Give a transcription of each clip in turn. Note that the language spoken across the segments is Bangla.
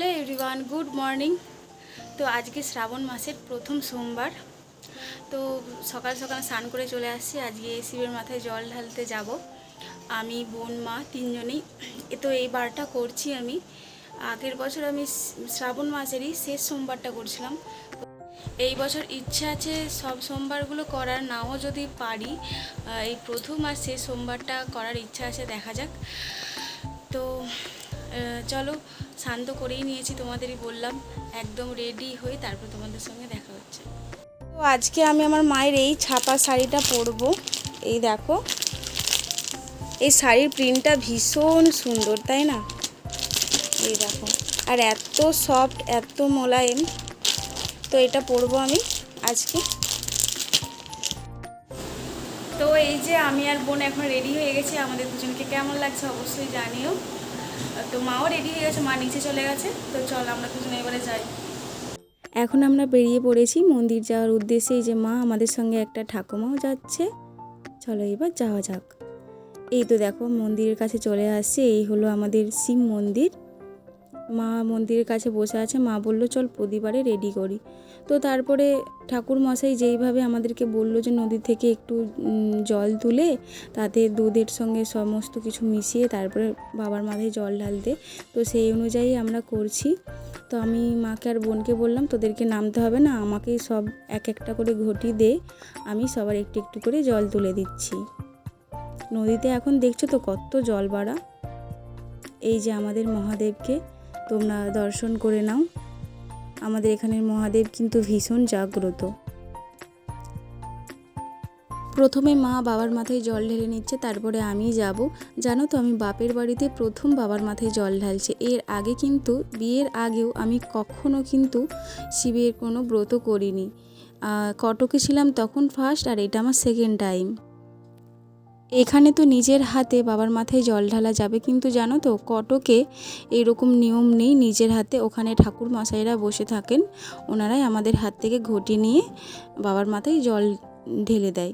Hello everyone, good morning. তো আজকে শ্রাবণ মাসের প্রথম সোমবার। তো সকাল সকাল স্নান করে চলে আসছি। আজকে শিবের মাথায় জল ঢালতে যাব। আমি, বোন, মা তিনজনেই। তো এই বারটা করছি আমি। আগের বছর আমি শ্রাবণ মাসেরই শেষ সোমবারটা করছিলাম। এই বছর ইচ্ছা আছে সব সোমবারগুলো করার। নাও যদি পারি এই প্রথম আর শেষ সোমবারটা করার ইচ্ছা আছে, দেখা যাক। তো চলো শান্ত করেই নিয়েছি, তোমাদেরই বললাম। একদম রেডি হয়ে তারপর তোমাদের সঙ্গে দেখা হচ্ছে। তো আজকে আমি আমার মায়ের এই ছাপা শাড়িটা পরবো। এই দেখো, এই শাড়ির প্রিন্টটা ভীষণ সুন্দর, তাই না? এই দেখো, আর এত সফট এত মোলায়েম। তো এটা পরবো আমি আজকে। তো এই যে আমি আর বোন এখন রেডি হয়ে গেছি, আমাদের দুজনকে কেমন লাগছে অবশ্যই জানিও। তো মাও রেডি হয়ে গেছে, মা নিচে চলে গেছে, তো চল আমরা দুজনে এবারে যাই। এখন আমরা বেরিয়ে পড়েছি মন্দির যাওয়ার উদ্দেশ্যে যে মা আমাদের সঙ্গে একটা ঠাকুমাও যাচ্ছে। চলো এবার যাওয়া যাক। এই তো দেখো মন্দিরের কাছে চলে আসছে, এই হলো আমাদের শিব মন্দির। মা মন্দিরের কাছে বসে আছে। মা বলল, চল প্রতিবারে রেডি করি। তো তারপরে ঠাকুর মশাই যেইভাবে আমাদেরকে বলল যে, নদী থেকে একটু জল তুলে তাতে দুধের সঙ্গে সমস্ত কিছু মিশিয়ে তারপরে বাবার মাথায় জল ঢালতে। তো সেই অনুযায়ী আমরা করছি। তো আমি মাকে আর বোনকে বললাম, তোদেরকে নামতে হবে না আমাকেই সব এক একটা করে ঘটি দে। আমি সবার একটু একটু করে জল তুলে দিচ্ছি। নদীতে এখন দেখছ তো কত জল বাড়া? এই যে আমাদের মহাদেবকে। তোমরা দর্শন করে নাও। আমাদের এখানের মহাদেব কিন্তু ভীষণ জাগ্রত। প্রথমে মা বাবার মাথায় জল ঢেলে নিচ্ছে, তারপরে আমি যাব। জানো তো, আমি বাপের বাড়িতে প্রথম বাবার মাথায় জল ঢালছে। এর আগে কিন্তু, বিয়ের আগেও আমি কখনো কিন্তু শিবের কোনো ব্রত করিনি। কটকে ছিলাম তখন ফার্স্ট আর এটা আমার সেকেন্ড টাইম এখানে তো নিজের হাতে বাবার মাথায় জল ঢালা যাবে, কিন্তু জানো তো, কটকে এরকম নিয়ম নেই নিজের হাতে। ওখানে ঠাকুর মশাইরা বসে থাকেন, ওনারাই আমাদের হাত থেকে ঘটি নিয়ে বাবার মাথায় জল ঢেলে দেয়।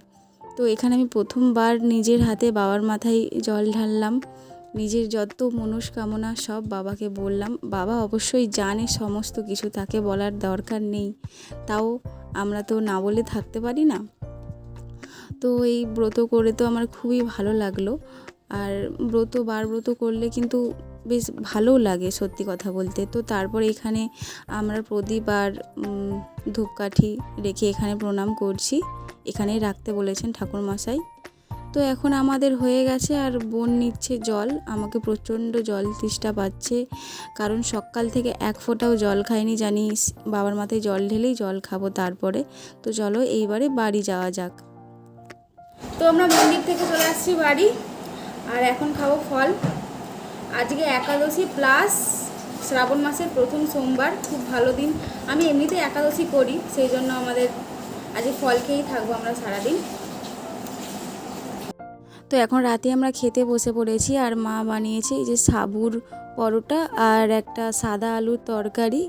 তো এখানে আমি প্রথমবার নিজের হাতে বাবার মাথায় জল ঢাললাম, নিজের যত মনস্কামনা সব বাবাকে বললাম। বাবা অবশ্যই জানে সমস্ত কিছু, তাকে বলার দরকার নেই। তাও আমরা তো না বলে থাকতে পারি না। তো এই ব্রত করে তো আমার খুবই ভালো লাগল। আর ব্রত, বার ব্রত করলে কিন্তু বেশ ভালোও লাগে সত্যি কথা বলতে। তো তারপর এখানে আমরা প্রদীপ আর ধূপকাঠি রেখে এখানে প্রণাম করছি। এখানেই রাখতে বলেছেন ঠাকুরমশাই। তো এখন আমাদের হয়ে গেছে আর বোন নিচ্ছে জল। আমাকে প্রচণ্ড জল তৃষ্ণা পাচ্ছে। কারণ সকাল থেকে এক ফোঁটাও জল খাইনি জানিস। বাবার মাথায় জল ঢেলেই জল খাব তারপরে। তো চলো এইবারে বাড়ি যাওয়া যাক। তো আমরা মন্দির থেকে চলে আসছি বাড়ি, আর এখন খাব ফল। আজকে একাদশী প্লাস শ্রাবণ মাসের প্রথম সোমবার, খুব ভালো দিন। আমি এমনিতেই একাদশী করি, সেই জন্য আমাদের আজকে ফল খেয়েই থাকব আমরা সারাদিন। তো এখন রাতে আমরা খেতে বসে পড়েছি, আর মা বানিয়েছে এই যে সাবুর পরোটা আর একটা সাদা আলুর তরকারি।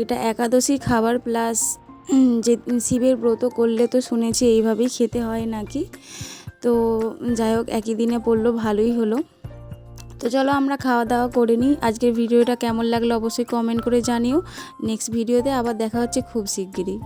এটা একাদশী খাবার প্লাস যে শিবের ব্রত করলে তো শুনেছি এইভাবেই খেতে হয় নাকি? তো যাই হোক, একই দিনে পড়ল, ভালোই হলো। তো চলো আমরা খাওয়া দাওয়া করে নিই। আজকের ভিডিওটা কেমন লাগল অবশ্যই কমেন্ট করে জানিও। নেক্সট ভিডিওতে আবার দেখা হচ্ছে খুব শিগগিরই।